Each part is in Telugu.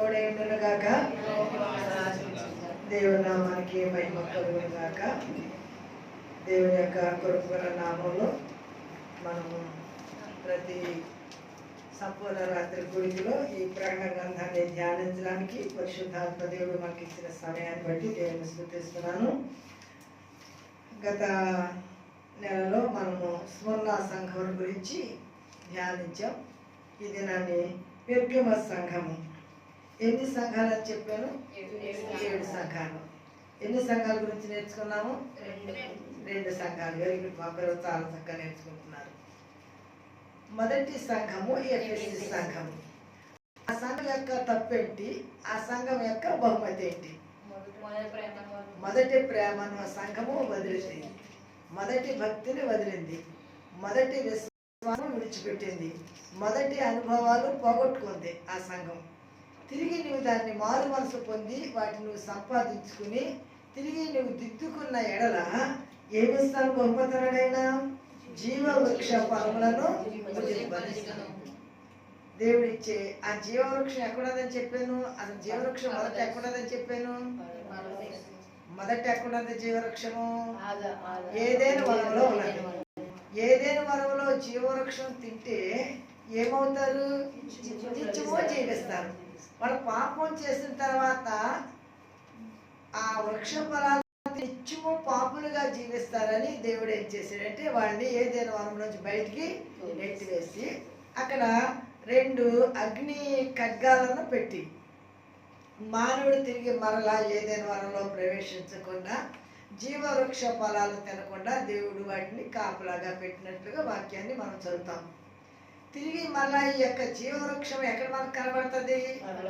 తోడైండునుగాక దేవుని నామానికి మహిమ కలుగునుగాక దేవుని యొక్క కృపగల నామంలో మనము ప్రతి సంపూర్ణ రాత్రి గుడిలో ఈ ప్రకటన గ్రంథాన్ని ధ్యానించడానికి పరిశుద్ధాత్మ దేవుడు మనకి ఇచ్చిన సమయాన్ని బట్టి దేవుని స్థుతిస్తున్నాను. గత నెలలో మనము స్వర్ణ సంఘం గురించి ధ్యానించాం. ఈ దినాన్ని పెర్గమ సంఘము ఎన్ని సంఘాలు అని చెప్పాను ఏడు సంఘాలు. ఎన్ని సంఘాల గురించి నేర్చుకున్నాము? రెండు. సంఘాలు. వెరీ గుడ్ మా పిల్లలు చాలా చక్కగా నేర్చుకుంటున్నారు. మొదటి సంఘము ఎఫ్ఎస్సి సంఘము. ఆ సంఘం యొక్క తప్పేంటి? ఆ సంఘం యొక్క బహుమతి ఏంటి? మొదటి ప్రేమను సంఘము వదిలింది. మొదటి భక్తిని వదిలింది. మొదటి విశ్వాసం విడిచిపెట్టింది. మొదటి అనుభవాలు పోగొట్టుకుంది ఆ సంఘం. తిరిగి నువ్వు దాన్ని మారు మనసు పొంది వాటిని నువ్వు సంపాదించుకుని తిరిగి నువ్వు దిద్దుకున్న ఎడల ఏమిస్తాను బహుమతనడైనా జీవ వృక్ష ఫలములను భుజింపనిస్తాను. దేవుడిచ్చే ఆ జీవవృక్షం ఎక్కడున్నదని చెప్పాను? అసలు జీవవృక్షం మొదట ఎక్కడున్నదని చెప్పాను? మొదట ఎక్కడున్నది జీవవృక్షము? ఏదైనా వనంలో ఉన్నది. ఏదైనా వనంలో జీవవృక్షం తింటే ఏమవుతారు? జీవిస్తారు. వాళ్ళు పాపం చేసిన తర్వాత ఆ వృక్ష ఫలాలు నిత్యము పాపులుగా జీవిస్తారని దేవుడు ఏం చేశాడంటే వాళ్ళని ఏదైనా వనం నుంచి బయటికి నెట్టివేసి అక్కడ రెండు అగ్ని ఖడ్గాలను పెట్టి మానవుడు తిరిగి మరలా ఏదైనా వనంలో ప్రవేశించకుండా జీవవృక్ష ఫలాలు తినకుండా దేవుడు వాటిని కాపలాగా పెట్టినట్లుగా వాక్యాన్ని మనం చదువుతాం. తిరిగి మళ్ళా ఈ యొక్క జీవవృక్షం ఎక్కడ మనకు కనబడుతుంది?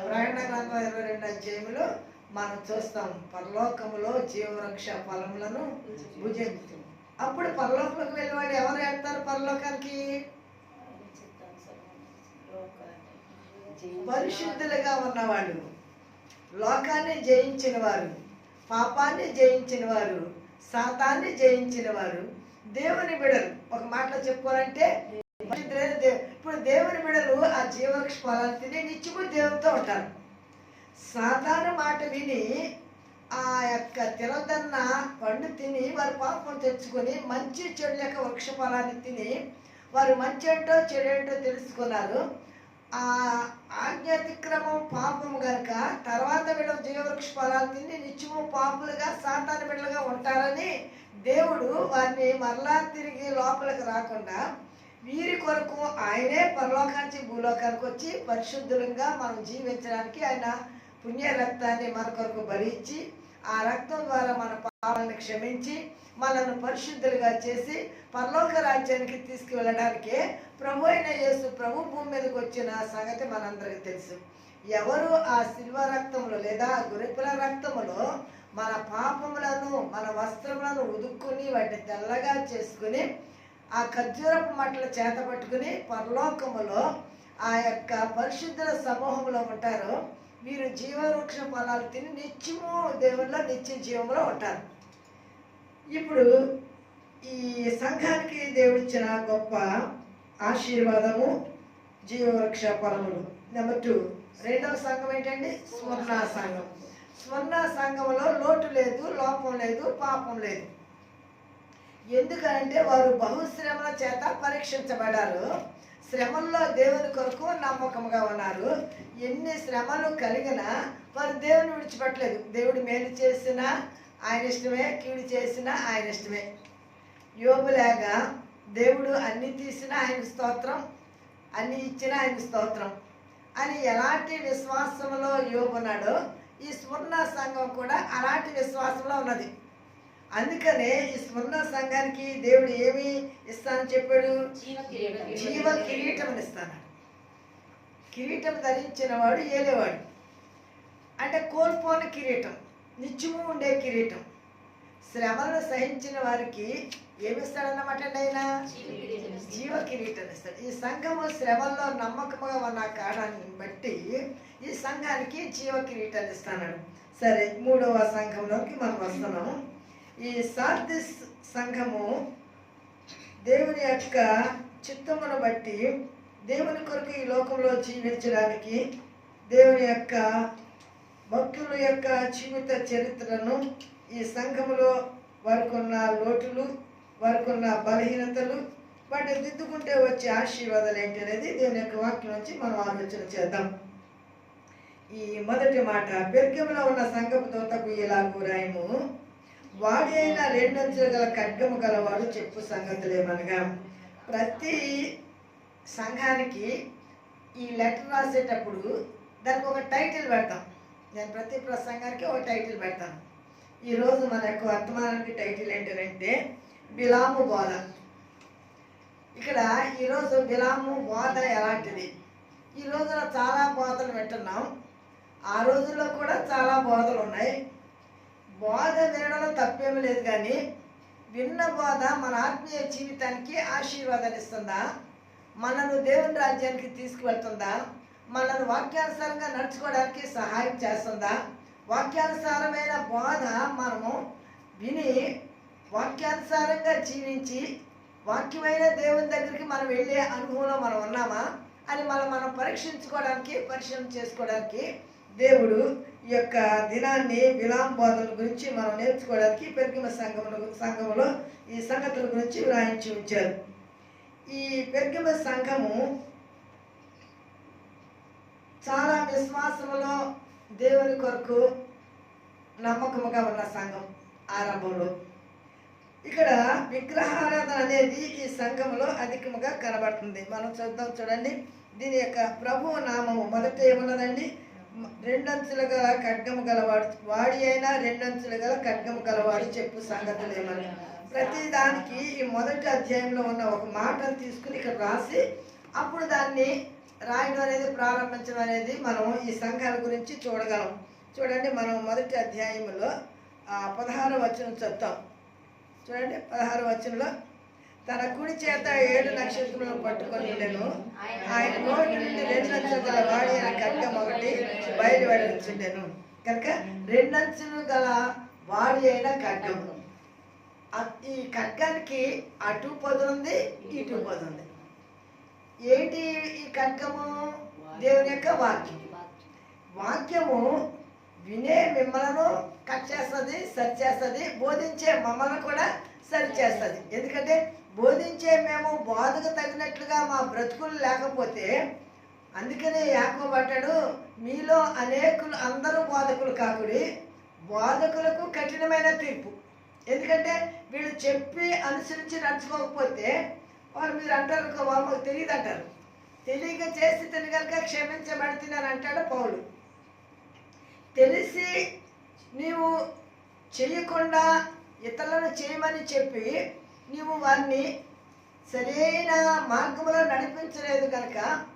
ప్రయాణ గ్రంథం ఇరవై రెండు అధ్యాయంలో మనం చూస్తాం పరలోకములో జీవవృక్ష ఫలములను భుజించు అప్పుడు పరలోకంలోకి వెళ్ళి వాళ్ళు ఎవరు వెళ్తారు పరలోకానికి? పరిశుద్ధులుగా ఉన్నవాడు. లోకాన్ని జయించిన వారు పాపాన్ని జయించిన వారు సాతాన్ని జయించిన వారు దేవుని బిడలు. ఒక మాటలో చెప్పుకోవాలంటే ఇప్పుడు దేవుని బిడలు ఆ జీవవృక్ష ఫలాన్ని తిని నిత్యము దేవునితో ఉంటారు. సాధారణ మాట విని ఆ యొక్క తినదన్న పండు తిని వారు పాపం తెచ్చుకొని మంచి చెడు యొక్క వృక్ష ఫలాన్ని తిని వారు మంచి ఏంటో చెడు ఏంటో తెలుసుకున్నారు. ఆ ఆజ్ఞాతిక్రమం పాపము గనుక తర్వాత వీళ్ళ జీవవృక్ష ఫలాలు తిని నిత్యము పాపులుగా సాతాను బిడ్డలుగా ఉంటారని దేవుడు వారిని మరలా తిరిగి లోపలికి రాకుండా వీరి కొరకు ఆయనే పరలోకానికి భూలోకానికి వచ్చి పరిశుద్ధులంగా మనం జీవించడానికి ఆయన పుణ్య రక్తాన్ని మన కొరకు భరించి ఆ రక్తం ద్వారా మన పాపాలను క్షమించి మనల్ని పరిశుద్ధులుగా చేసి పరలోక రాజ్యానికి తీసుకువెళ్ళడానికే ప్రభు అయిన యేసు ప్రభు భూమి మీదకి వచ్చిన సంగతి మనందరికీ తెలుసు. ఎవరు ఆ శిల్వ రక్తంలో లేదా గురిపుల రక్తములో మన పాపములను మన వస్త్రములను ఉదుక్కుని వాటిని తెల్లగా చేసుకుని ఆ ఖర్జూరపు మట్టలు చేత పట్టుకుని పరలోకములో ఆ యొక్క పరిశుద్ధుల సమూహంలో ఉంటారు. వీరు జీవవృక్ష ఫలాలు తిని నిత్యము దేవుళ్ళ నిత్య జీవంలో ఉంటారు. ఇప్పుడు ఈ సంఘానికి దేవుడిచ్చిన గొప్ప ఆశీర్వాదము జీవవృక్ష ఫలములు. నెంబర్ టూ రెండవ సంఘం ఏంటండి? స్వర్ణ సంఘం. స్వర్ణ సంఘంలో లోటు లేదు లోపం లేదు పాపం లేదు. ఎందుకంటే వారు బహుశ్రమల చేత పరీక్షించబడారు శ్రమల్లో దేవుని కొరకు నమ్మకంగా ఉన్నారు. ఎన్ని శ్రమలు కలిగినా వారు దేవుని విడిచిపెట్టలేదు. దేవుడు మేలు చేసినా ఆయన ఇష్టమే కీడు చేసినా ఆయన ఇష్టమే. యోగులాగా దేవుడు అన్ని తీసినా ఆయన స్తోత్రం అన్ని ఇచ్చినా ఆయన స్తోత్రం. అని ఎలాంటి విశ్వాసంలో యోబున్నాడో ఈ స్వర్ణ సంఘం కూడా అలాంటి విశ్వాసంలో ఉన్నది. అందుకనే ఈ స్వర్ణ సంఘానికి దేవుడు ఏమి ఇస్తానని చెప్పాడు? జీవ కిరీటం ఇస్తాను కిరీటం ధరించిన వాడు ఏలేవాడు. అంటే కోల్పోని కిరీటం నిత్యము ఉండే కిరీటం. శ్రమలను సహించిన వారికి ఏమిస్తాడన్నమాట అండి ఆయన? జీవ కిరీటం ఇస్తాడు. ఈ సంఘము శ్రమల్లో నమ్మకముగా ఉన్న కారణాన్ని బట్టి ఈ సంఘానికి జీవ కిరీటాన్ని ఇస్తాడు సరే మూడవ సంఘంలోకి మనం వస్తున్నాము. ఈ సార్దిస్ సంఘము దేవుని యొక్క చిత్తమును బట్టి దేవుని కొరకు ఈ లోకంలో జీవించడానికి దేవుని యొక్క భక్తుల యొక్క జీవిత చరిత్రను ఈ సంఘములో వారికున్న లోటులు వారికున్న బలహీనతలు వాటిని దిద్దుకుంటే వచ్చే ఆశీర్వాదాలు ఏంటి అనేది దేవుని యొక్క వాక్యం నుంచి మనం ఆలోచన చేద్దాం. ఈ మొదటి మాట పెర్గములో ఉన్న సంఘపు దూతకు ఇలాగూ రాయము. వాడి అయిన గల ఖడ్గము గలవాడు చెప్పు సంగతులేమనగా ప్రతి సంఘానికి ఈ లెటర్ రాసేటప్పుడు దానికి ఒక టైటిల్ పెడతాం. నేను ప్రతి ప్రసంగానికి ఒక టైటిల్ పెడతాను. ఈరోజు మన యొక్క వర్తమానానికి టైటిల్ ఏంటంటే బిలాము బోధ. ఇక్కడ ఈరోజు బిలాము బోధ ఎలాంటిది? ఈ రోజున చాలా బోధలు వింటున్నాం. ఆ రోజుల్లో కూడా చాలా బోధలు ఉన్నాయి. బోధ వినడంలో తప్పేమీ లేదు కానీ విన్న బోధ మన ఆత్మీయ జీవితానికి ఆశీర్వాదాన్ని ఇస్తుందా మనను దేవుని రాజ్యానికి తీసుకువెళ్తుందా? మనను వాక్యానుసారంగా నడుచుకోవడానికి సహాయం చేస్తుందా? వాక్యానుసారమైన బోధ మనము విని వాక్యానుసారంగా జీవించి వాక్యమైన దేవుని దగ్గరికి మనం వెళ్ళే అనుభవంలో మనం ఉన్నామా? అని మనం మనం పరీక్షించుకోవడానికి పరిశీలన చేసుకోవడానికి దేవుడు ఈ యొక్క దినాన్ని విలాం బోధల గురించి మనం నేర్చుకోవడానికి పెరిగిన సంఘముల సంఘములో ఈ సంగతుల గురించి వ్రాయించి ఉంచారు. ఈ పెరిగిన సంఘము చాలా విశ్వాసములో దేవుని కొరకు నమ్మకముగా ఉన్న సంఘం ఆరంభంలో. ఇక్కడ విగ్రహారాధన అనేది ఈ సంఘంలో అధికముగా కనబడుతుంది. మనం చూద్దాం చూడండి. దీని యొక్క ప్రభు నామము మొదట ఏమన్నదండి? మ- రెండంచులు గల ఖడ్గము గలవాడు వాడి అయినా రెండంచులు గల ఖడ్గము గలవాడు చెప్పు సంగతులు ఏమని. ప్రతి దానికి ఈ మొదటి అధ్యాయంలో ఉన్న ఒక మాటను తీసుకుని ఇక్కడ రాసి అప్పుడు దాన్ని రాయడం అనేది ప్రారంభించడం అనేది మనం ఈ సంఘాల గురించి చూడగలం. చూడండి మనం మొదటి అధ్యాయంలో పదహారు వచనం చెప్తాం చూడండి పదహారు వచనంలో తన కుడి చేత ఏడు నక్షత్రములను పట్టుకొని నేను ఆయన నోటి నుండి రెండు నక్షత్రాలు గల వాడి అయిన ఖడ్గం ఒకటి బయలువెడచుండెను కనుక రెండు రెండంచులు గల వాడి అయిన ఖడ్గం. ఈ ఖడ్గానికి అటు పొదుంది ఇటు పొదుంది ఏంటి ఈ ఖడ్గము? దేవుని యొక్క వాక్యం. వాక్యము వినే మిమ్మలను కట్ చేస్తుంది సరి చేస్తుంది బోధించే మమ్మల్ని కూడా సరి చేస్తుంది. ఎందుకంటే బోధించే మేము బోధకు తగినట్లుగా మా బ్రతుకులు లేకపోతే అందుకనే యాకోబట్టాడు మీలో అనేకులు అందరూ బోధకులు కాకుడి. బోధకులకు కఠినమైన తీర్పు. ఎందుకంటే వీళ్ళు చెప్పి అనుసరించి నడుచుకోకపోతే వాళ్ళు మీరు అంటారు "ఇంకో వాళ్ళు మాకు తెలియదు అంటారు. తెలియక చేసి తినగలక కనుక క్షమించబడుతున్నాను అంటాడు పౌలు. తెలిసి నీవు చేయకుండా ఇతరులను చేయమని చెప్పి నీవు వారిని సరైన మార్గంలో నడిపించలేదు కనుక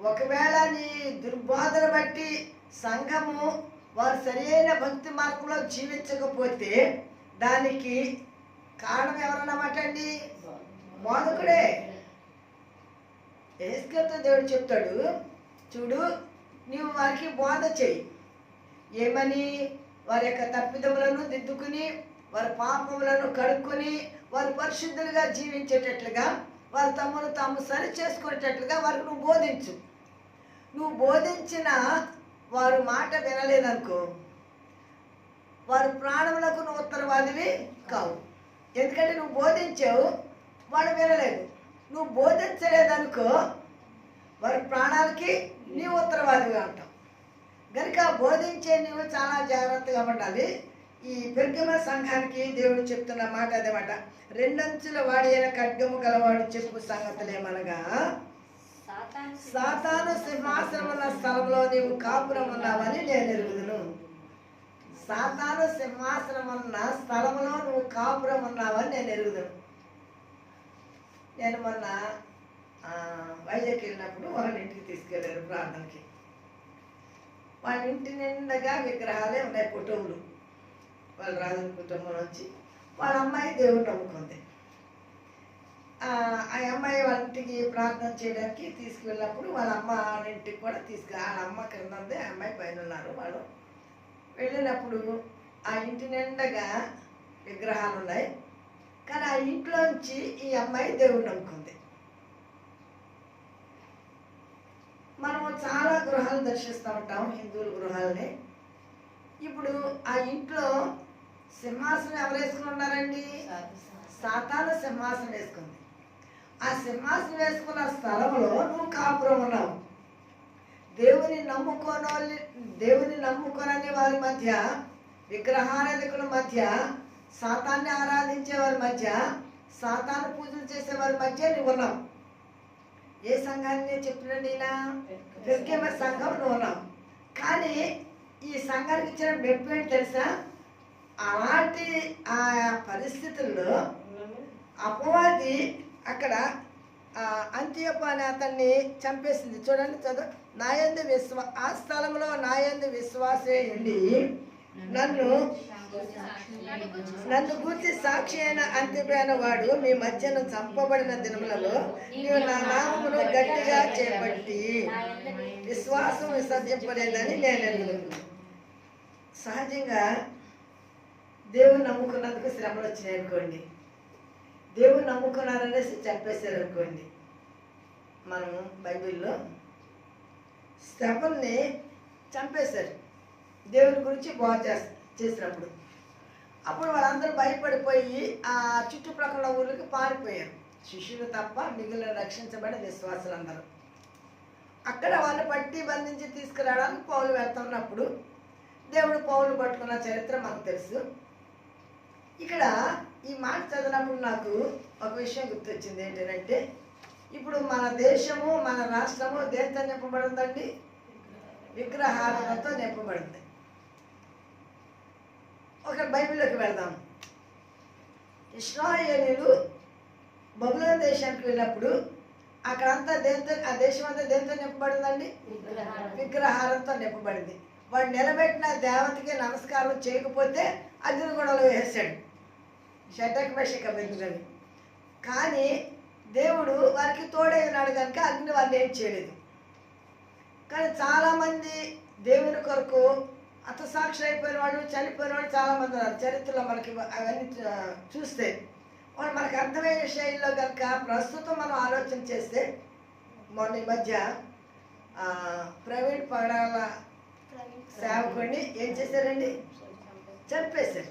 ఒకవేళ నీ దుర్బాధన బట్టి సంఘము వారు సరైన భక్తి మార్గంలో జీవించకపోతే దానికి కారణం ఎవరన్నమాట అండి? బోధకుడే. ఏసుకర్త దేవుడు చెప్తాడు చూడు నీవు వారికి బోధ చెయ్యి. ఏమని? వారి యొక్క తప్పిదములను దిద్దుకుని వారి పాపములను కడుక్కొని వారు పరిశుద్ధులుగా జీవించేటట్లుగా వారు తమను తాము సరి చేసుకునేటట్లుగా వారికి నువ్వు బోధించు. నువ్వు బోధించిన వారు మాట వినలేదనుకో వారి ప్రాణములకు నువ్వు ఉత్తరవాదివి కావు. ఎందుకంటే నువ్వు బోధించావు వాడు వినలేదు. నువ్వు బోధించలేదనుకో వారి ప్రాణాలకి నీవు ఉత్తరవాదిగా ఉంటావు కనుక బోధించే నీవు చాలా జాగ్రత్తగా ఉండాలి. ఈ పెర్గమ సంఘానికి దేవుడు చెప్తున్న మాట అదేమాట. రెండంచుల వాడి అయిన ఖడ్గము గలవాడు చెప్పు సంగతులేమనగా సాతాను సింహాసనం ఉన్న స్థలంలో నీవు కాపురం ఉన్నావని నేను ఎరుగుదును. సాతాను సింహాసనం ఉన్న స్థలంలో నువ్వు కాపురం ఉన్నావని నేను ఎరుగుదును. నేను మొన్న వైజాగ్ వెళ్ళినప్పుడు వాళ్ళ ఇంటికి తీసుకెళ్ళారు ప్రార్థనకి. వాళ్ళ ఇంటి నిండగా విగ్రహాలే ఉన్నాయి ఫోటోలు వాళ్ళ రాజు కుటుంబం నుంచి. వాళ్ళ అమ్మాయి దేవుడు నమ్ముకుంది. ఆ అమ్మాయి వాళ్ళ ఇంటికి ప్రార్థన చేయడానికి తీసుకువెళ్ళినప్పుడు వాళ్ళ అమ్మ ఇంటికి కూడా తీసుకు వాళ్ళ అమ్మ కింద ఉంది ఆ అమ్మాయి పైన ఉన్నారు వాళ్ళు. వెళ్ళినప్పుడు ఆ ఇంటి నిండగా విగ్రహాలు ఉన్నాయి. కానీ ఆ ఇంట్లోంచి ఈ అమ్మాయి దేవుడు నమ్ముకుంది. మనం చాలా గృహాలు దర్శిస్తూ ఉంటాం హిందువుల గృహాలని. ఇప్పుడు ఆ ఇంట్లో సింహాసనం ఎవరు వేసుకుని ఉన్నారండి? సాతాన సింహాసనం వేసుకుంది. ఆ సింహాసనం వేసుకున్న స్థలంలో నువ్వు కాపురం ఉన్నావు. దేవుని నమ్ముకోని దేవుని నమ్ముకోనని వారి మధ్య విగ్రహారాధకుల మధ్య సాతాన్ని ఆరాధించే వారి మధ్య సాతాన పూజలు చేసే వారి మధ్య నువ్వు ఉన్నావు. ఏ సంఘాన్ని చెప్పిన నీనా? పెరిగేమ సంఘం నువ్వు ఉన్నావు. కానీ ఈ సంఘానికి ఇచ్చిన మెప్పు ఏంటి తెలుసా? అలాంటి ఆ పరిస్థితుల్లో అపవాది అక్కడ ఆ, అంత్యపు అనే అతన్ని చంపేసింది. చూడండి చదువు. నాయందు విశ్వా ఆ స్థలంలో నాయందు విశ్వాసే ఉండి నన్ను నన్ను గుర్తి సాక్షి అయిన అంత్యమైన వాడు మీ మధ్యన చంపబడిన దినములలో నీవు నా నామమును గట్టిగా చేపట్టి విశ్వాసం విసర్జింపలేదని నేను సహజంగా దేవుని నమ్ముకున్నందుకు శ్రమలు వచ్చినాయి అనుకోండి. దేవుని నమ్ముకున్నారనేసి చంపేశారు అనుకోండి. మనము బైబిల్లో శ్రమల్ని చంపేశారు. దేవుని గురించి బాగా చేస్- చేసినప్పుడు. అప్పుడు వాళ్ళందరూ భయపడిపోయి ఆ చుట్టుప్రక్కల ఊళ్ళకి పారిపోయారు. శిష్యులు తప్ప మిగిలిన రక్షించబడిన విశ్వాసులందరూ. అక్కడ వాళ్ళు పట్టి బంధించి తీసుకురావడానికి పౌలు వెళ్తున్నప్పుడు దేవుడు పౌలు పట్టుకున్న చరిత్ర మనకు తెలుసు. ఇక్కడ ఈ మాట చదివినప్పుడు నాకు ఒక విషయం గుర్తొచ్చింది ఏంటంటే ఇప్పుడు మన దేశము మన రాష్ట్రము దేంతో నింపబడిందండి విగ్రహాలతో నింపబడింది ఒక బైబిల్లోకి వెళ్దాం. ఇస్రాయేలీలు బబులోన దేశానికి వెళ్ళినప్పుడు అక్కడంతా దేంతో ఆ దేశం అంతా దేంతో నింపబడిందండి విగ్రహాలతో. నింపబడింది. వాడు నిలబెట్టిన దేవతకి నమస్కారం చేయకపోతే అగ్ని గొడవలు వేసాడు షటక్ మెషక బెందులని కానీ దేవుడు వారికి తోడై ఉన్నాడు కనుక అగ్ని వాళ్ళు ఏం చేయలేదు. కానీ చాలామంది దేవుని కొరకు హతసాక్షి అయిపోయిన వాళ్ళు చనిపోయిన వాళ్ళు చాలామంది ఉన్నారు. చరిత్రలో మనకి అవన్నీ చూస్తే వాళ్ళు మనకు అర్థమయ్యే శైలిలో కనుక ప్రస్తుతం మనం ఆలోచన చేస్తే మొన్న ఈ మధ్య ప్రవీణ్ పడాల సేవకుడిని ఏం చేశారండి? చంపేశారు.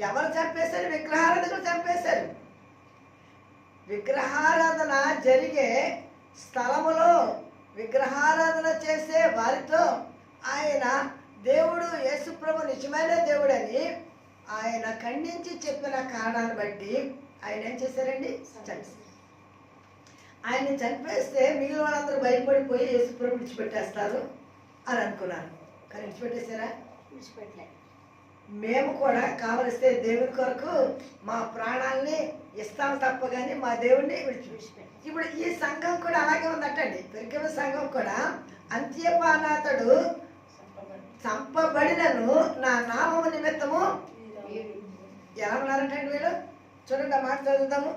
ఎవరు చంపేశారు? విగ్రహారాధకులు చంపేశారు. విగ్రహారాధన జరిగే స్థలములో విగ్రహారాధన చేసే వారితో ఆయన దేవుడు యేసుప్రభు నిజమైన దేవుడని ఆయన ఖండించి చెప్పిన కారణాన్ని బట్టి ఆయన ఏం చేశారండి? చంపేశారు. ఆయన చంపేస్తే మిగిలిన వాళ్ళందరూ భయపడిపోయి యేసుప్రభు విడిచిపెట్టేస్తారు అని అనుకున్నారు. కానీ విడిచిపెట్టేశారా? మేము కూడా కావలిస్తే దేవుని కొరకు మా ప్రాణాల్ని ఇస్తాం తప్ప కానీ మా దేవుణ్ణి విడిచిపెట్టి ఇప్పుడు ఈ సంఘం కూడా అలాగే ఉందటండి. పెరిగిన సంఘం కూడా అంత్యపానాథుడు చంపబడినను నా నామము నిమిత్తము ఎలా ఉన్నారంటండి వీళ్ళు? చూడండి మాట చదువుతాము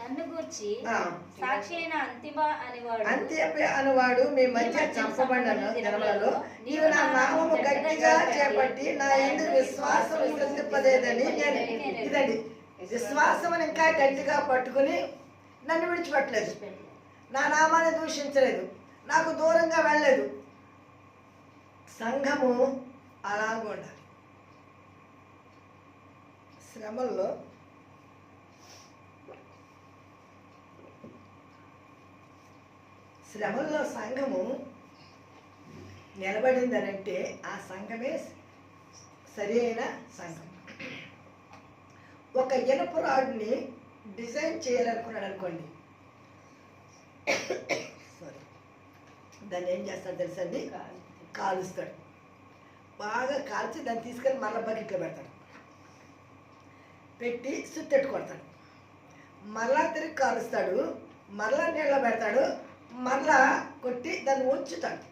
నన్ను గూర్చి. సాక్షి అయిన అంతిమ అనేవాడు. అంత్యపి అనువాడు. మీ మధ్య చంపబడిన నీవు నా నామము గట్టిగా చేపట్టి నా ఎందు విశ్వాసం విశ్వసింపలేదని నేను ఇదండి. విశ్వాసం ఇంకా గట్టిగా పట్టుకుని నన్ను విడిచిపెట్టలేదు. నా నామాన్ని దూషించలేదు. నాకు దూరంగా వెళ్ళలేదు. సంఘము అలాగ ఉండాలి శ్రమల్లో శ్రమల్లో సంఘము నిలబడిందనంటే ఆ సంఘమే సరి అయిన సంఘం. ఒక ఇనప రాడ్ని డిజైన్ చేయాలనుకున్నాడు అనుకోండి. సారీ దాన్ని ఏం చేస్తాడు తెలుసండి కాలుస్తాడు. బాగా కాల్చి దాన్ని తీసుకెళ్ళి మళ్ళీ బకెట్లో పెడతాడు. పెట్టి సుత్తెట్టు కొడతాడు మళ్ళా తిరిగి కాలుస్తాడు. మళ్ళా నీళ్ళ పెడతాడు. మరలా కొట్టి దాన్ని ఉంచుతాడు.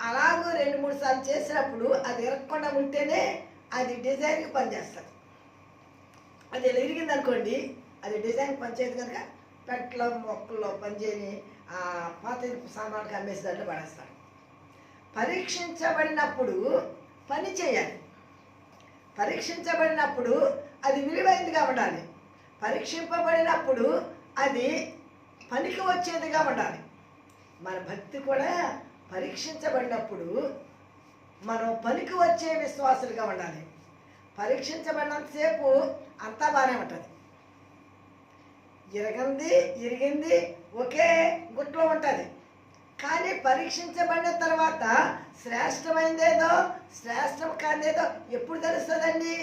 అలాగూ రెండు మూడు సార్లు చేసినప్పుడు అది ఇరగకుండా ఉంటేనే అది డిజైన్కి పనిచేస్తుంది. అది ఇలా ఇరిగింది అనుకోండి అది డిజైన్ పనిచేయదు కనుక పెట్టలో మొక్కల్లో పనిచేయని ఆ పాత సామాన్లకు అమ్మేసి దాంట్లో పడేస్తాడు. పరీక్షించబడినప్పుడు పని చేయాలి. పరీక్షించబడినప్పుడు అది విలువైంది ఉండాలి. పరీక్షింపబడినప్పుడు అది పనికి వచ్చేదిగా ఉండాలి మన భక్తి కూడా పరీక్షించబడినప్పుడు మనం పనికి వచ్చే విశ్వాసులుగా ఉండాలి పరీక్షించబడినంతసేపు అంతా బాగానే ఉంటుంది. ఇరగంది ఇరిగింది ఒకే గుట్లో ఉంటుంది. కానీ పరీక్షించబడిన తర్వాత శ్రేష్టమైనదేదో శ్రేష్టం కాదేదో ఎప్పుడు తెలుస్తుందండి?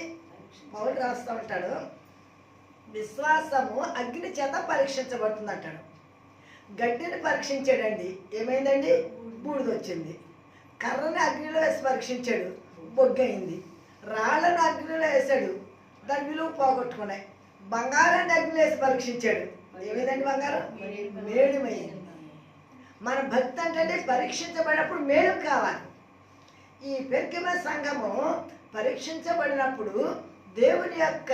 పౌరుడు రాస్తూ ఉంటాడు. విశ్వాసము అగ్ని చేత పరీక్షించబడుతుంది అంటాడు గడ్డిని పరీక్షించాడండి. ఏమైందండి? బూడిద వచ్చింది కర్రని అగ్నిలో వేసి పరీక్షించాడు. బొగ్గయింది. రాళ్ళను అగ్నిలో వేసాడు. దాని విలువ పోగొట్టుకున్నాయి. బంగారాన్ని అగ్నిలో వేసి పరీక్షించాడు. ఏమైందండి బంగారం? మేలుమైంది. మన భక్తి అంటే పరీక్షించబడినప్పుడు మేలు కావాలి. ఈ పెరిగిన సంఘము పరీక్షించబడినప్పుడు దేవుని యొక్క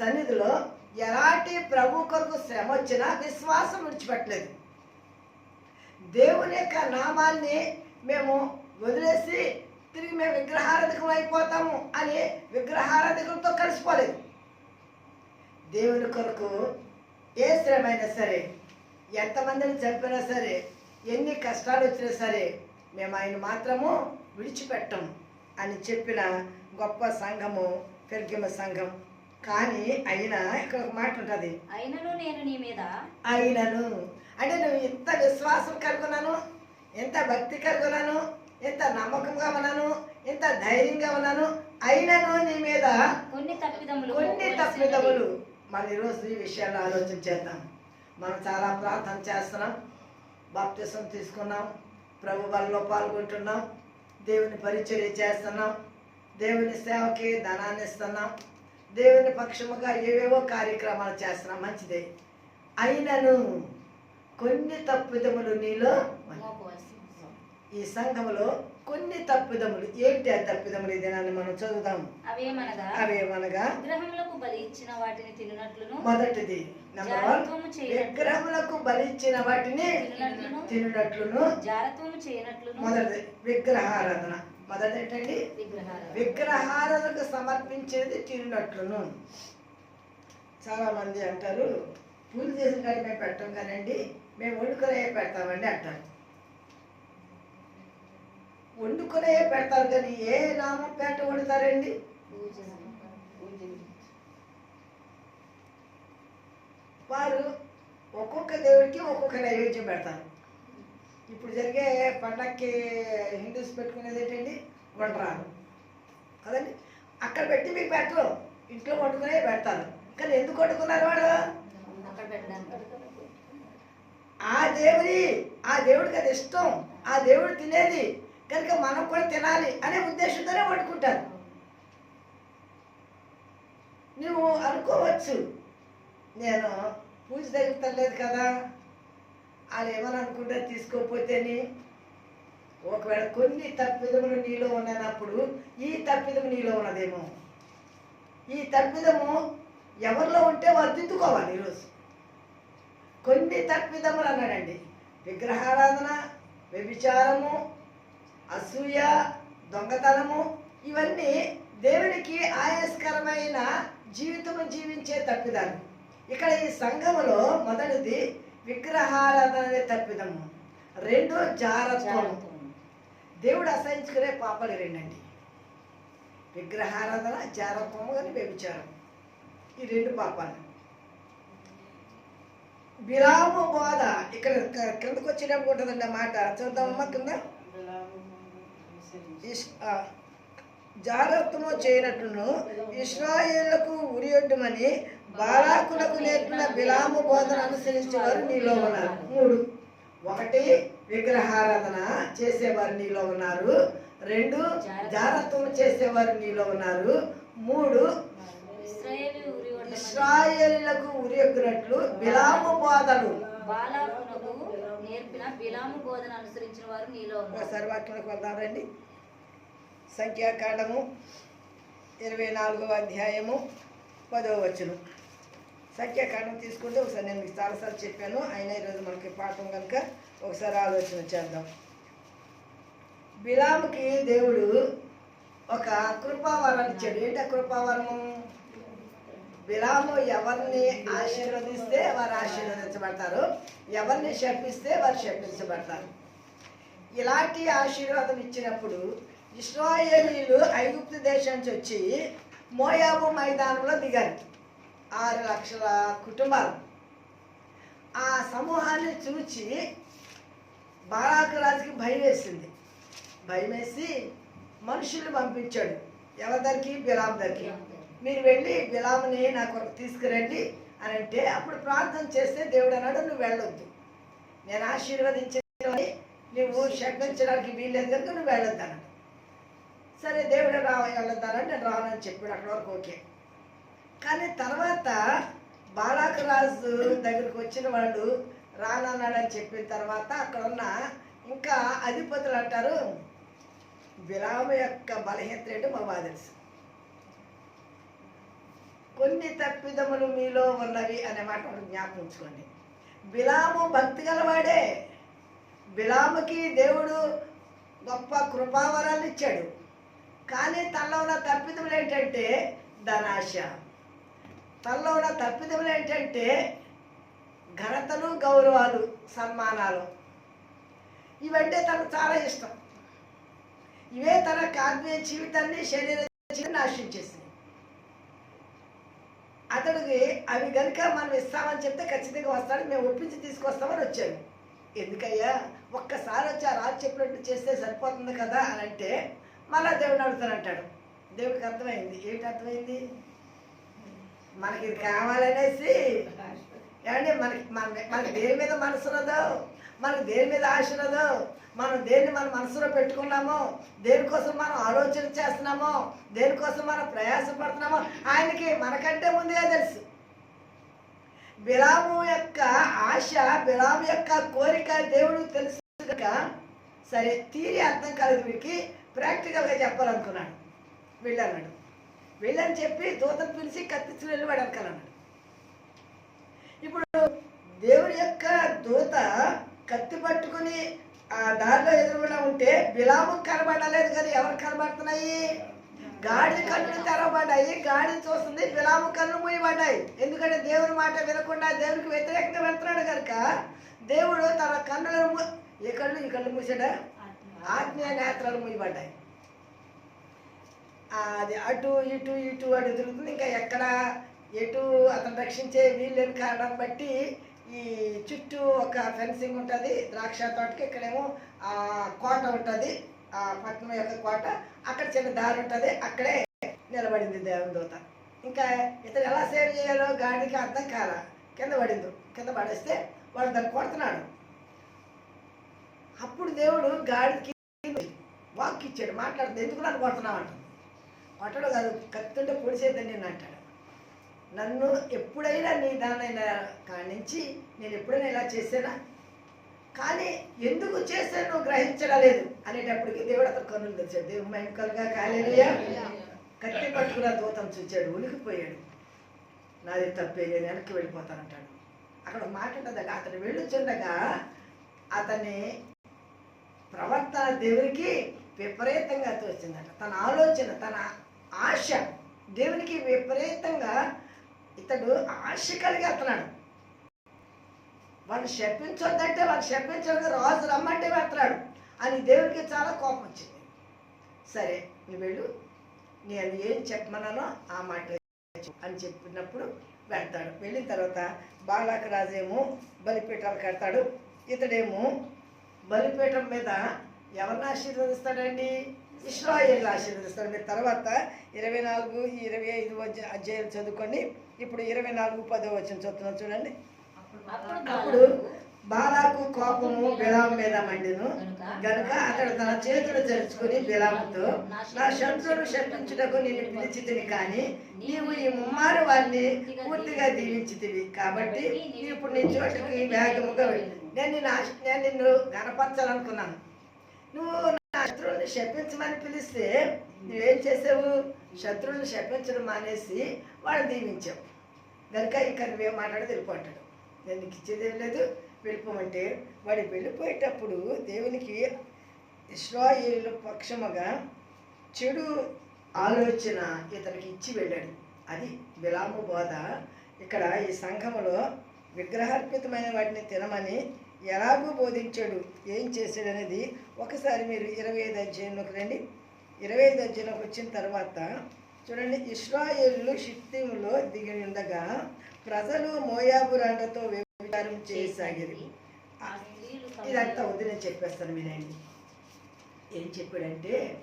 సన్నిధిలో ఎలాంటి ప్రభు కొరకు శ్రమ వచ్చినా విశ్వాసం విడిచిపెట్టలేదు. దేవుని యొక్క నామాన్ని మేము వదిలేసి తిరిగి మేము విగ్రహారాధకం అయిపోతాము అని విగ్రహారాధకులతో కలిసిపోలేదు. దేవుని కొరకు ఏ శ్రమ అయినా సరే ఎంతమందిని చంపినా సరే ఎన్ని కష్టాలు వచ్చినా సరే మేము ఆయన మాత్రము విడిచిపెట్టం అని చెప్పిన గొప్ప సంఘము పెరిగిమ సంఘం కానీ అయినా ఇక్కడ ఒక మాట ఉంటుంది. అయినను నేను నీ మీద. అయినను. అంటే నువ్వు ఎంత విశ్వాసం కలుగున్నాను ఎంత భక్తి కలుగున్నాను ఎంత నమ్మకంగా ఉన్నాను ఎంత ధైర్యంగా ఉన్నాను అయినను నీ మీద కొన్ని తప్పిదములు కొన్ని తప్పిదములు. మరి ఈరోజు ఈ విషయాలు ఆలోచన చేద్దాం. మనం చాలా ప్రార్థన చేస్తున్నాం బాప్తిసం తీసుకున్నాం ప్రభు బలలో పాల్గొంటున్నాం దేవుని పరిచర్య చేస్తున్నాం దేవుని సేవకి ధనాన్ని ఇస్తున్నాం దేవుని పక్షముగా ఏవేవో కార్యక్రమాలు చేస్తున్నాం మంచిదే. అయినను కొన్ని తప్పిదములు నీలో. ఈ సంఘములో కొన్ని తప్పిదములు ఏంటి ఆ తప్పిదములు? ఈ దినాన్ని మనం చదువుదాం. అవేమనగా? అవేమనగా? విగ్రహములకు బలి ఇచ్చిన వాటిని తినునట్లును మొదటిది విగ్రహములకు బలిచ్చిన వాటిని తినునట్లును తినునట్లును. జారత్వము చేయనట్లును. మొదటిది విగ్రహారాధన. మొదటి ఏంటండి విగ్రహాలు విగ్రహారాధనకు సమర్పించేది తినునట్లును చాలా మంది అంటారు పూజ చేసిన కానీ మేము పెట్టం కానండి మేము వండుకునే పెడతామండి అంటారు. వండుకునే పెడతారు కానీ ఏ నామం పేట వండుతారండి? వారు ఒక్కొక్క దేవుడికి ఒక్కొక్క నైవేద్యం పెడతారు. ఇప్పుడు జరిగే పండక్కి హిందూస్ పెట్టుకునేది ఏంటండి? వండరాలు కదండి? అక్కడ పెట్టి మీకు పెట్టరు. ఇంట్లో వండుకునే పెడతారు. కానీ ఎందుకు వండుకున్నారు వాడు ఆ దేవుడి ఆ దేవుడికి అది ఇష్టం. ఆ దేవుడు తినేది. కనుక మనం కూడా తినాలి అనే ఉద్దేశంతోనే వండుకుంటారు. నువ్వు అనుకోవచ్చు. నేను పూజ జరుగుతలేదు కదా. వాళ్ళు ఎవరనుకుంటే తీసుకోకపోతేనే ఒకవేళ కొన్ని తప్పిదములు నీలో ఉన్నప్పుడు ఈ తప్పిదము నీలో ఉన్నదేమో. ఈ తప్పిదము ఎవరిలో ఉంటే వాళ్ళు దిద్దుకోవాలి ఈరోజు. కొన్ని తప్పిదములు అన్నాడండి. విగ్రహారాధన వ్యభిచారము అసూయ దొంగతనము ఇవన్నీ దేవునికి ఆయాస్కరమైన జీవితము జీవించే తప్పిదాలు. ఇక్కడ ఈ సంఘములో మొదటిది విగ్రహారాధన అనే తప్పిదము. రెండు జారత్వము. దేవుడు అసహించుకునే పాపాలు రెండండి. విగ్రహారాధన జారత్వము కానీ వ్యభిచారం. ఈ రెండు పాపాలు. విరామ బోధ. ఇక్కడ కిందకు వచ్చేటప్పుడు ఉంటుందండి మాట. చూద్దామమ్మా కింద జాగ్రత్తము చేయనట్టును ఇస్రాయేళ్ళకు ఉరియొడ్డమని బాలాకులకు నేర్పిన బిలాము బోధన అనుసరించేవారు నీలో ఉన్నారు. మూడు ఒకటి విగ్రహారాధన చేసేవారు నీలో ఉన్నారు. రెండు జాగ్రత్తము చేసేవారు నీలో ఉన్నారు. మూడు ఇశ్రాయేలు ఉరి ఒడ్డమని ఇస్రాయేలీలకు ఉరియొగ్గినట్లు బిలాము బోధలు. బాలాకునకు నేర్పిన బిలాము బోధన అనుసరించిన వారు నీలో ఉన్నారు. ఒకసారి వాక్యంలోకి వెళ్దామండి సంఖ్యాకాండము ఇరవై నాలుగవ అధ్యాయము పదవ వచనం. సంఖ్యాకాండం తీసుకుంటే ఒకసారి నేను మీకు చాలాసార్లు చెప్పాను. అయినా ఈరోజు మనకి పాఠం కనుక ఒకసారి ఆలోచన చేద్దాం. బిలాముకి దేవుడు ఒక కృపావరం ఇచ్చాడు. ఏంటి ఆ కృపావరము? బిలాము ఎవరిని ఆశీర్వదిస్తే వారు ఆశీర్వదించబడతారు. ఎవరిని శపిస్తే వారు శపించబడతారు. ఇలాంటి ఆశీర్వాదం ఇచ్చినప్పుడు ఇస్రాయేలీలు ఐగుప్తు దేశం నుంచి వచ్చి మోయాబు మైదానంలో దిగారు. ఆరు లక్షల కుటుంబాలు. ఆ సమూహాన్ని చూచి బారాకు రాజుకి భయం వేసింది. భయం వేసి మనుషుల్ని పంపించాడు. ఎవరి దగ్గరికి? బిలాం దగ్గరికి. మీరు వెళ్ళి బిలాముని నా కొరకు తీసుకురండి అని అంటే అప్పుడు ప్రార్థన చేస్తే దేవుడు అన్నాడు నువ్వు వెళ్ళొద్దు. నేను ఆశీర్వదించిన నువ్వు శపించడానికి వీల్లేదు కనుక నువ్వు వెళ్ళొద్దు అన్నాడు సరే దేవుడు రా వెళ్ళొద్దానంటే నేను రానని చెప్పాడు అక్కడ వరకు ఓకే. కానీ తర్వాత బాలాకు రాజు దగ్గరికి వచ్చిన వాళ్ళు రానన్నాడని చెప్పిన తర్వాత అక్కడ ఉన్న ఇంకా అధిపతులు అంటారు విరామ యొక్క బలహీనత ఏంటో మాకు బాగా తెలుసు. కొన్ని తప్పిదములు మీలో ఉన్నవి అనే మాట జ్ఞాపకం ఉంచుకోండి. బిలాము భక్తి గలవాడే. బిలాముకి దేవుడు గొప్ప కృపావరాలు ఇచ్చాడు. కానీ తనలో ఉన్న తప్పిదములు ఏంటంటే ధనాశ. తనలో ఉన్న తప్పిదములు ఏంటంటే ఘనతలు గౌరవాలు సన్మానాలు. ఇవంటే తనకు చాలా ఇష్టం. ఇవే తన ఆత్మీయ జీవితాన్ని శరీర జీవితాన్ని నాశించేసింది అతడికి అవి కనుక మనం ఇస్తామని చెప్తే ఖచ్చితంగా వస్తాడు మేము ఒప్పించి తీసుకొస్తామని వచ్చాను ఎందుకయ్యా? ఒక్కసారి వచ్చి ఆ రాజు చెప్పినట్టు చేస్తే సరిపోతుంది కదా అని అంటే మళ్ళీ దేవుడు అడుగుతానంటాడు దేవుడికి అర్థమైంది. ఏమిటి అర్థమైంది? మనకి ఇది కావాలనేసి. ఏమండి? మనకి మన మనకి దేని మీద మనసు ఉన్నదో మనకు దేని మీద ఆశ ఉన్నదో మనం దేన్ని మన మనసులో పెట్టుకున్నామో దేనికోసం మనం ఆలోచన చేస్తున్నామో దేనికోసం మనం ప్రయాసపడుతున్నామో ఆయనకి మనకంటే ముందుగా తెలుసు. బిలాము యొక్క ఆశ బిలాము యొక్క కోరిక దేవుడు తెలుసు కనుక సరే తీరి అర్థం కాలేదు వీడికి. ప్రాక్టికల్గా చెప్పాలనుకున్నాడు. వెళ్ళన్నాడు వెళ్ళని చెప్పి దూతను పిలిచి కత్తించి వెళ్ళి వాడు వెనకాలన్నాడు ఇప్పుడు దేవుడి యొక్క దూత కత్తి పట్టుకుని ఆ దారిలో ఎదురుగుండా ఉంటే బిలాము కనబడలేదు కానీ ఎవరు కనబడుతున్నాయి? గాడి కన్నులు తెరవబడ్డాయి. గాడి చూస్తుంది బిలాము కన్ను మూయబడ్డాయి. ఎందుకంటే దేవుని మాట వినకుండా దేవునికి వ్యతిరేకంగా వెళ్తున్నాడు కనుక దేవుడు తన కన్నులను మూ- ఏ కళ్ళు ఈ కళ్ళు మూసాడా ఆత్మీయ నేత్రాలు ముయబడ్డాయి అది అటు ఇటు ఇటు అటు తిరుగుతుంది. ఇంకా ఎక్కడ ఎటు అతను రక్షించే వీళ్ళని కారణం బట్టి ఈ చుట్టూ ఒక ఫెన్సింగ్ ఉంటుంది. ద్రాక్ష తోటకి ఇక్కడేమో ఆ కోట ఉంటుంది. ఆ పట్టణం యొక్క కోట. అక్కడ చిన్న దారి ఉంటుంది. అక్కడే నిలబడింది దేవుని దూత. ఇంకా ఇతను ఎలా సేవ్ చేయాలో గాడికి అర్థం కాల. కింద పడింది కింద పడేస్తే వాడు దాన్ని కొడుతున్నాడు. అప్పుడు దేవుడు గాడికి వాక్ ఇచ్చాడు మాట్లాడుతుంది ఎందుకు నన్ను కొడుతున్నావు అంటుంది. కొట్టడు కాదు కత్తుంటే పొడిసేద్దని నేను అంటాడు. నన్ను ఎప్పుడైనా నీ దానైనా కానించి నేను ఎప్పుడైనా ఇలా చేసానా కానీ ఎందుకు చేశాను గ్రహించడలేదు లేదు? అనేటప్పటికి దేవుడు అతను కన్నులు తెచ్చాడు దేవుడు మహిమకలుగా కాలేదయ్యా కత్తి పట్టుకున్న దూతం చూచాడు. ఉనికిపోయాడు నాది తప్పే నేను వెనక్కి వెళ్ళిపోతానంటాడు. అక్కడ ఒక అతను వెళ్ళుచుండగా అతని ప్రవర్తన దేవునికి విపరీతంగా తోచిందట. తన ఆలోచన తన ఆశ దేవునికి విపరీతంగా ఇతడు ఆశ కలిగి అతనాడు. వాళ్ళు శపించొద్దంటే వాళ్ళు శపించడానికి రాజు రమ్మంటే వెళ్తున్నాడు అని దేవునికి చాలా కోపం వచ్చింది. సరే నువ్వు వెళ్ళు. నేను ఏం చెప్పమన్నానో ఆ మాట అని చెప్పినప్పుడు వెళ్తాడు. వెళ్ళిన తర్వాత బాలాక రాజేమో బలిపీఠాలు కడతాడు. ఇతడేమో బలిపీఠం మీద ఎవరిని ఆశీర్వదిస్తాడండి? ఇస్రాయేల్ ఆశీర్వదిస్తాడు. మీరు తర్వాత ఇరవై నాలుగు ఇరవై ఐదు అధ్యాయులు అధ్యాయాలు చదువుకోండి. ఇప్పుడు ఇరవై నాలుగు పదో వచ్చిన చదువుతున్నాం చూడండి. అప్పుడు బాలాకు కోపము బిలాం మీద మండిను. గనుక అతడు తన చేతులు తెరుచుకుని బిలాముతో నా శత్రువును శపించుటకు నేను పిలిచితిని కానీ నీవు ఈ ముమ్మారు వారిని పూర్తిగా దీవించితివి. కాబట్టి ఇప్పుడు నీ చోటుకి వేగముగా నేను ఆశ- నేను నిన్ను గనపరచాలనుకున్నాను నువ్వు నా శత్రువుని శపించమని పిలిస్తే నువ్వేం చేసావు? శత్రువుని శపించడం మానేసి వాళ్ళని దీవించావు. కనుక ఇంకా నువ్వేం మాట్లాడదు వెళ్ళిపోతాడు నేను నీకు ఇచ్చేదేం లేదు వెళ్ళిపోమంటే వాడు వెళ్ళిపోయేటప్పుడు దేవునికి ఇస్రాయిల్ పక్షముగా చెడు ఆలోచన ఇతనికి ఇచ్చి వెళ్ళాడు. అది బిలాము బోధ ఇక్కడ ఈ సంఘములో విగ్రహార్పితమైన వాటిని తినమని ఎలాగూ బోధించాడు ఏం చేశాడు అనేది ఒకసారి మీరు ఇరవై ఐదు అధ్యాయంలోకి రండి. ఇరవై ఐదు అధ్యాయంలోకి వచ్చిన తర్వాత చూడండి ఇస్రాయేళ్ళు షిప్తింలో దిగి ఉండగా ప్రజలు మోయాబు రాండతో వ్యభిచారం చేయసాగేది ఇదంతా వద్దు నేను చెప్పేస్తాను వినండి. ఏం చెప్పాడంటే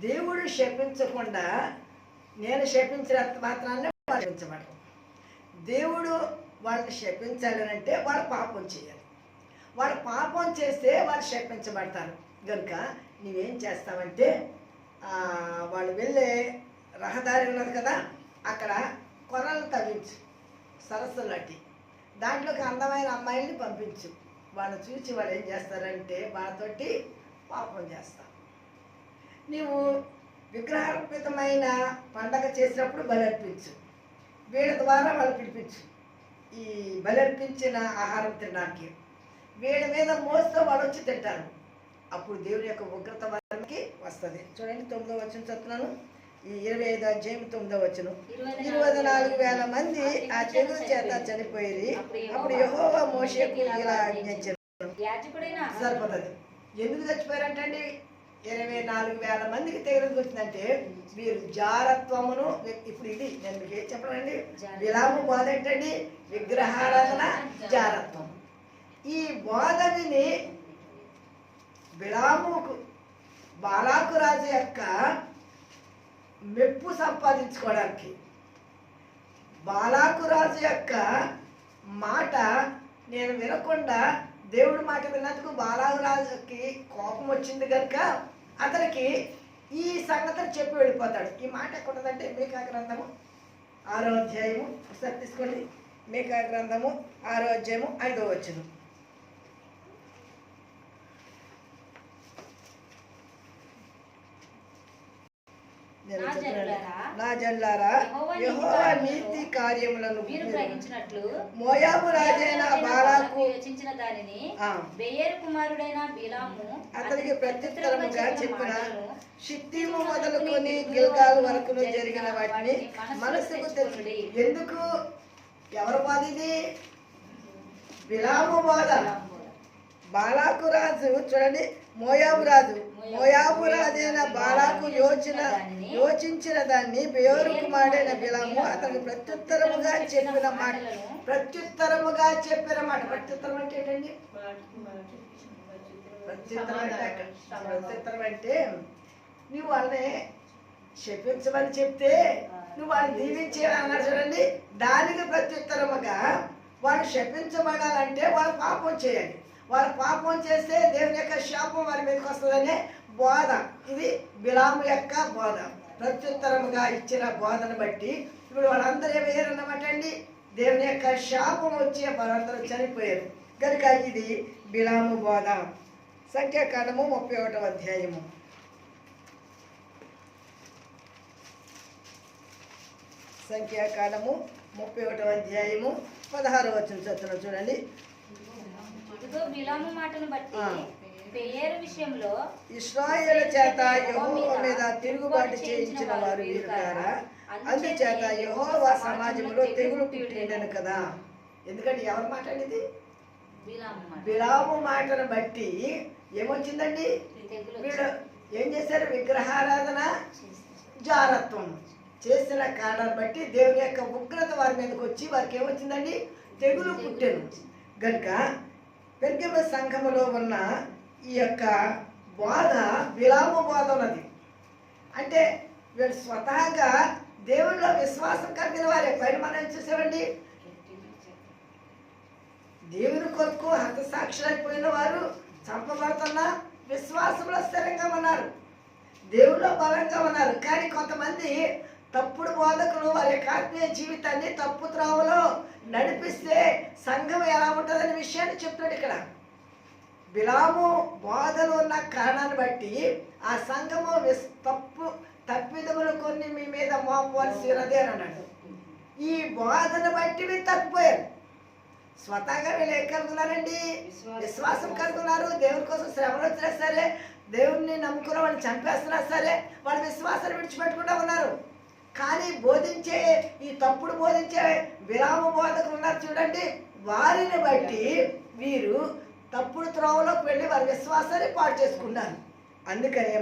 దేవుడు శపించకుండా నేను శపించిన మాత్రాన్ని వాళ్ళు శపించబడరు. దేవుడు వాళ్ళని శపించాలనంటే అంటే వాళ్ళు పాపం చేయాలి. వాళ్ళు పాపం చేస్తే వాళ్ళు శపించబడతారు. కనుక నువ్వేం చేస్తావంటే వాళ్ళు వెళ్ళే రహదారి ఉన్నది కదా అక్కడ కొరలు తవ్వించు సరస్సు లాంటి దాంట్లోకి అందమైన అమ్మాయిల్ని పంపించు. వాళ్ళని చూసి వాళ్ళు ఏం చేస్తారంటే వాళ్ళతోటి పాపం చేస్తారు. నీవు విగ్రహార్పితమైన పండగ చేసినప్పుడు బలర్పించు. వీళ్ళ ద్వారా వాళ్ళు పిలిపించు. ఈ బలర్పించిన ఆహారం తినడానికి. వీళ్ళ మీద మోస్తూ వాళ్ళు వచ్చి తింటారు అప్పుడు దేవుని యొక్క ఉగ్రత వారికి వస్తుంది. చూడండి తొమ్మిదో వచ్చిన చెప్తున్నాను ఈ ఇరవై ఐదు అధ్యాయం తొమ్మిదో వచ్చును ఇరవై నాలుగు వేల మంది ఆ తెగులు చేత చనిపోయి అప్పుడు యెహోవా మోషేకు ఇలా ఆజ్ఞించారు సరిపోతుంది. ఎందుకు చచ్చిపోయారంటండి? ఇరవై నాలుగు వేల మందికి తెగులు వచ్చిందంటే మీరు జారత్వమును ఇప్పుడు ఇది నేను మీకు ఏం చెప్పనండి? విలాము బోధ ఏంటండి విగ్రహారాధన జారత్వం. ఈ బోధ విని బిలాముకు బాలాకు రాజు యొక్క మెప్పు సంపాదించుకోవడానికి బాలాకు రాజు యొక్క మాట నేను వినకుండా దేవుడి మాట విన్నందుకు బాలాకురాజుకి కోపం వచ్చింది కనుక అతనికి ఈ సంగతిని చెప్పి వెళ్ళిపోతాడు. ఈ మాట ఎక్కడ మేకా మీకా గ్రంథము ఆరో అధ్యాయము ఒకసారి తీసుకోండి. మేకా గ్రంథము ఆరో అధ్యాయము ఐదో వచ్చింది నా జన్లారా యెహోవా నీతి కార్యములను మీరు గ్రహించినట్లు మోయాబు రాజైన బాలాకు యోచించిన దానిని బెయేరు కుమారుడైన బిలాము అతనికి ప్రత్యుత్తరముగా చెప్పిన షిత్తీము మొదలుకొని గిల్గాలు వరకును జరిగిన వాటిని మనసుకు తెలుసు ఎందుకు? ఎవరు బాధ ఇది? బిలాము బాధ. బిలాము బోధ. బాలాకు రాజు చూడండి మోయాబు రాజు. మోయాబు రాజైన బాలాకు యోచన యోచించిన దాన్ని బేరు కుమారుడైన బిలాము అతనికి ప్రత్యుత్తరముగా చెప్పిన మాట ప్రత్యుత్తరముగా చెప్పిన మాట. ప్రత్యుత్తరం అంటే ఏంటండి? ప్రత్యుత్తరం అంటే ప్రత్యుత్తరం అంటే నువ్వు వాళ్ళని శపించమని చెప్తే నువ్వు వాళ్ళని దీవించేవని అన్నారు చూడండి. దానికి ప్రత్యుత్తరముగా వాళ్ళు శపించబడాలంటే వాళ్ళు పాపం చేయాలి. వారు పాపం చేస్తే దేవుని యొక్క శాపం వారి మీదకి వస్తుందనే బోధ. ఇది బిలాము యొక్క బోధ. ప్రత్యుత్తరముగా ఇచ్చిన బోధను బట్టి ఇప్పుడు వాళ్ళందరూ ఏమయ్యారన్నమాట అండి? దేవుని యొక్క శాపం వచ్చి వారందరూ చనిపోయారు. కనుక ఇది బిలాము బోధ. సంఖ్యాకాండము ముప్పై ఒకటవ అధ్యాయము. సంఖ్యాకాండము ముప్పై ఒకటవ అధ్యాయము పదహారవ వచ్చిన చూడండి. ఇదిగో బిలాము మాటను బట్టి విషయంలో ఇస్రాయేల్ చేత యెహోవా మీద తిరుగుబాటు చేయించిన వారు వీరు కారా అందుచేత యెహోవా సమాజంలో తెగులు పుట్టిండను కదా. ఎందుకంటే ఎవరు మాట్లాడేది బిలాము మాట. బిలాము మాటను బట్టి ఏమొచ్చిందండి? వీడు ఏం చేశారు? విగ్రహారాధన జారత్వం చేసిన కారణాన్ని బట్టి దేవుని యొక్క ఉగ్రత వారి మీదకి వచ్చి వారికి ఏమొచ్చిందండి? తెగులు పుట్టాను. గనుక పెర్గమ సంఘములో ఉన్న ఈ యొక్క వాద విలామ బోధ ఉన్నది అంటే వీళ్ళు స్వతహాగా దేవుళ్ళలో విశ్వాసం కలిగిన వారే. పైన మనం చూసామండి దేవుని కొరకు హతసాక్షులైపోయిన వారు చంపబడుతున్న విశ్వాసంలో స్థిరంగా ఉన్నారు. దేవుల్లో బలంగా ఉన్నారు. కానీ కొంతమంది తప్పుడు బోధకులు వారి యొక్క ఆత్మీయ జీవితాన్ని తప్పు త్రోవలో నడిపిస్తే సంఘం ఎలా ఉంటుందనే విషయాన్ని చెప్తాడు ఇక్కడ. బిలాము బోధలు ఉన్న కారణాన్ని బట్టి ఆ సంఘము తప్పు తప్పిదములు కొన్ని మీ మీద మోపవలసినది అని అన్నాడు. ఈ బోధను బట్టి మీరు తప్పిపోయారు. స్వతహాగా వీళ్ళు ఏం కలుగున్నారండి విశ్వాసం కలుగున్నారు దేవుని కోసం శ్రమలు వచ్చినా సరే దేవుణ్ణి నమ్ముకున్న వాళ్ళని చంపేస్తున్నా సరే వాళ్ళ విశ్వాసాన్ని విడిచిపెట్టకుండా ఉన్నారు. కానీ బోధించే ఈ తప్పుడు బోధించే విరామ బోధకులు ఉన్నారు చూడండి. వారిని బట్టి వీరు తప్పుడు త్రోవలోకి వెళ్ళి వారి విశ్వాసాన్ని పాడు చేసుకున్నారు. అందుకనే